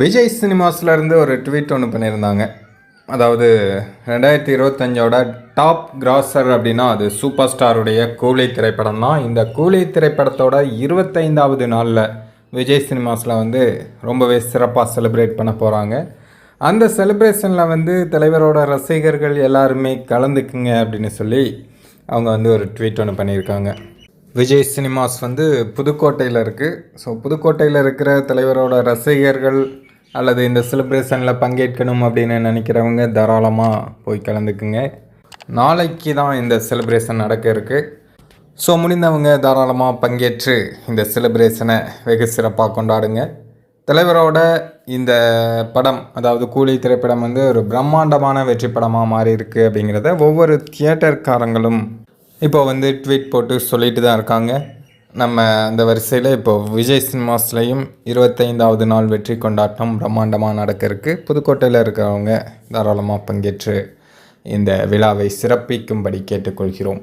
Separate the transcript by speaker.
Speaker 1: விஜய் சினிமாஸ்லேருந்து ஒரு ட்வீட் ஒன்று பண்ணியிருந்தாங்க. அதாவது ரெண்டாயிரத்தி இருபத்தஞ்சோட டாப் கிராசர் அப்படின்னா அது சூப்பர் ஸ்டாருடைய கூலி திரைப்படம் தான். இந்த கூலி திரைப்படத்தோட இருபத்தைந்தாவது நாளில் விஜய் சினிமாஸில் வந்து ரொம்பவே சிறப்பாக செலிப்ரேட் பண்ண போகிறாங்க அந்த செலிப்ரேஷனில் வந்து தலைவரோட ரசிகர்கள் எல்லாருமே கலந்துக்குங்க அப்படின்னு சொல்லி அவங்க வந்து ஒரு ட்வீட் ஒன்று பண்ணியிருக்காங்க. விஜய் சினிமாஸ் வந்து புதுக்கோட்டையில் இருக்குது ஸோ புதுக்கோட்டையில் இருக்கிற தலைவரோட ரசிகர்கள் அல்லது இந்த செலிப்ரேஷனில் பங்கேற்கணும் அப்படின்னு நினைக்கிறவங்க தாராளமாக போய் கலந்துக்குங்க. நாளைக்கு தான் இந்த செலிப்ரேஷன் நடக்க இருக்குது ஸோ முடிந்தவங்க தாராளமாக பங்கேற்று இந்த செலிப்ரேஷனை வெகு சிறப்பாக கொண்டாடுங்க. தலைவரோட இந்த படம் அதாவது கூலி திரைப்படம் வந்து ஒரு பிரம்மாண்டமான வெற்றி படமாக மாறி இருக்குது அப்படிங்கிறத ஒவ்வொரு தியேட்டர்காரங்களும் இப்போ வந்து ட்வீட் போட்டு சொல்லிட்டு தான் இருக்காங்க. நம்ம அந்த வரிசையில் இப்போ விஜய் சினிமாஸ்லேயும் இருபத்தைந்தாவது நாள் வெற்றி கொண்டாட்டம் பிரம்மாண்டமாக நடக்க புதுக்கோட்டையில் இருக்கிறவங்க தாராளமாக பங்கேற்று இந்த விழாவை சிறப்பிக்கும்படி கேட்டுக்கொள்கிறோம்.